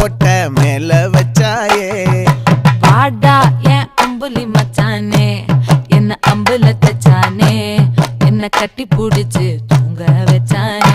பொட்ட மேல வச்சாயே. பாடா என் அம்புலி மச்சானே என்ன அம்புல தச்சானே என்ன கட்டி பிடிச்சு தூங்க வச்சானே.